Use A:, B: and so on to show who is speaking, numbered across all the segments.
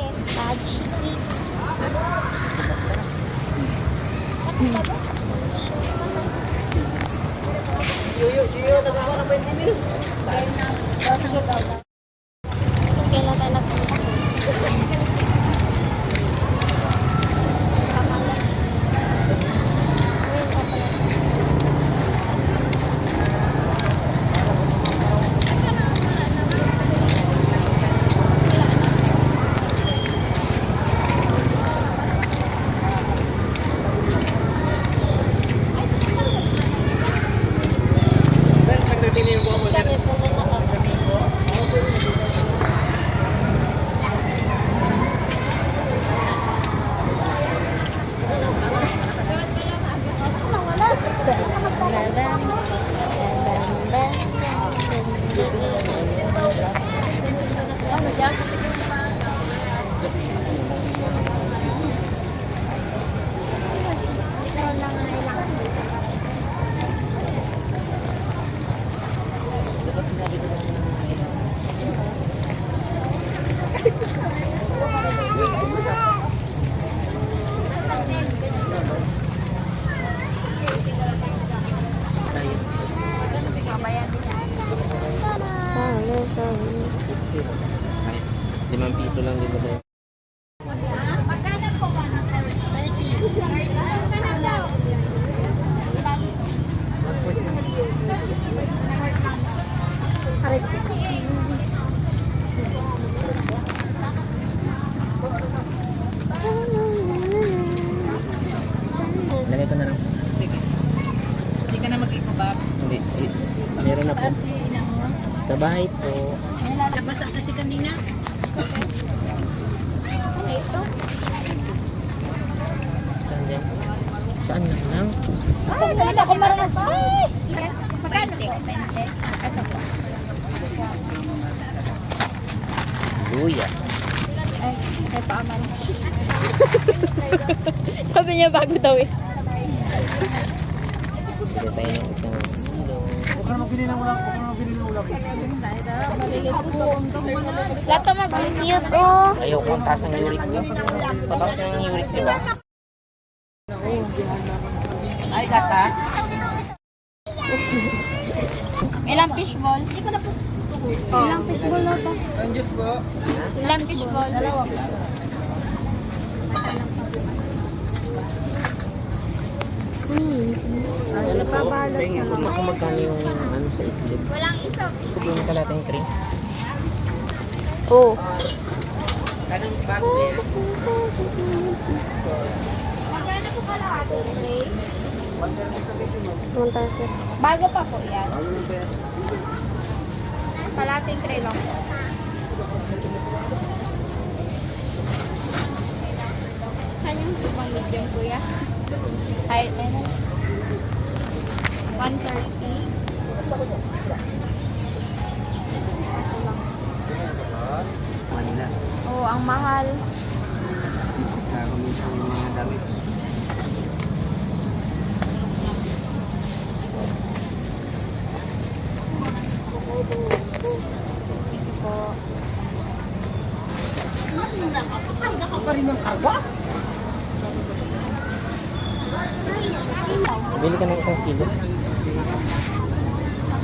A: Bakit? Touch.
B: Yuyo, siyo, nagawa na 20 mil. Limang piso lang din ba? Lagay ko na lang.
C: Sige. Hindi ka na mag-ikobab.
B: Hindi. eh, Meron na po. Sa bahay po.
C: Lalabas ang kasi kanina.
A: Ito?
B: Saan na lang?
C: Ay, talaga ako marunong. Ay! Magkano po? 20. Ito po.
B: Luya.
A: Ay, may paaman.
C: Sabi niya bago daw eh.
B: Bili tayo ng isang kilo.
A: Lato mag-cute, oh.
B: Ayaw ko ang taas ng uric ko. Pataas yung uric, di ba? Ay, kata.
A: Ilang fishball? Hindi ko na po. Ilang fishball na to?
B: Ang po.
A: Ilang fishball? Dalawa.
B: Po? Tingin ko kung magkano yung ano sa itlog.
A: Walang isa.
B: Gusto yung kalating tray.
C: Oo.
B: Kanong bago yan?
A: Magkano po pala ato, Ray? Bago pa po yan. Kalating tray lang po. Saan yung ibang medium, kuya? Hi, ano? 130.
B: Manila.
A: Oo, ang mahal.
B: Kakamis yung mga damit.
A: Po.
B: Bili ka ng isang kilo.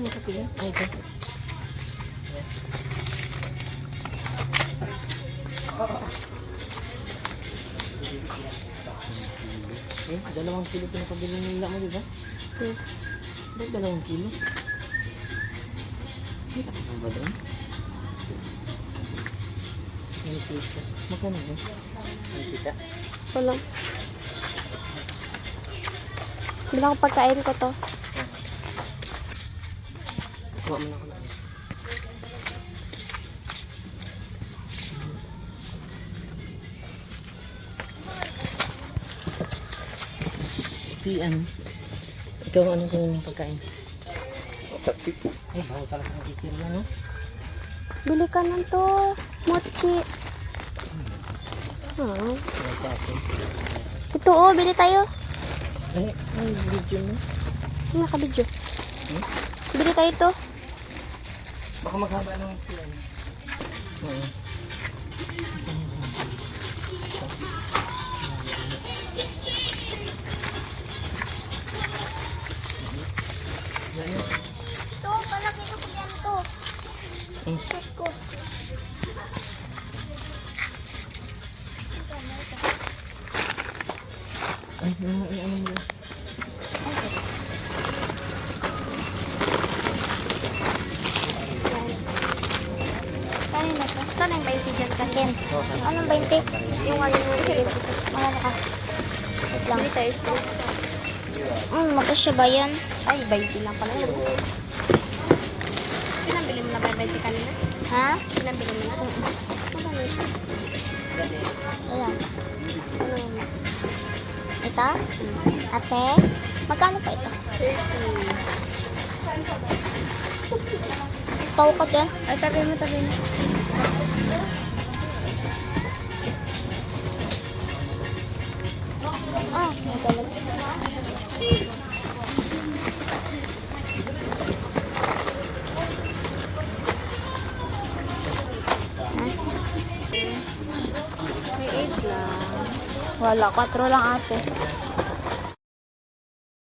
B: Sa sa laing sasakyan. Renta. Eh, dalawang kilo pinapabili nila mo, di ba?
A: Hmm.
B: Ba't dalawang kilo? Hindi ka pa ba doon? Mantika. Magkano ba? Mantika.
A: Ito lang. Bilang pagkain ko to.
B: Kuha mo na ako na. Si ano? Ikaw ano ganyan yung pagkain? Sakit. Ay, bawal pala sa kitchen na, no?
A: Bili ka ng to. Mochi. Ah.
B: Ay, sa akin.
A: Ito oh, bili tayo.
B: Ay, ay, video mo.
A: Ano nakabidyo?
B: Hmm?
A: Bili tayo to.
B: Baka maghaba ng film. Oo.
A: To, palagi ko yan to.
B: Hmm.
A: Shoot ko.
B: Ay, ano, ano, ano mo?
A: Yung 20 dyan ka, Ken?
B: Okay.
A: Anong 20? Yung ano yung sige. Mga ka. Wait lang. Bili tayo spoon. Hmm, magkasya ba yan? Ay, 20 lang pala yun.
C: Pinambili mo na ba yung 20 kanina?
A: Ha?
C: Pinambili mo na?
A: Magkano siya? Ayan. Ano yun? Ito? Ate? Magkano pa ito?
C: 30.
A: Tawag ka dyan.
C: Ay, tabi mo, tabi mo.
A: Wala, 4 lang ate.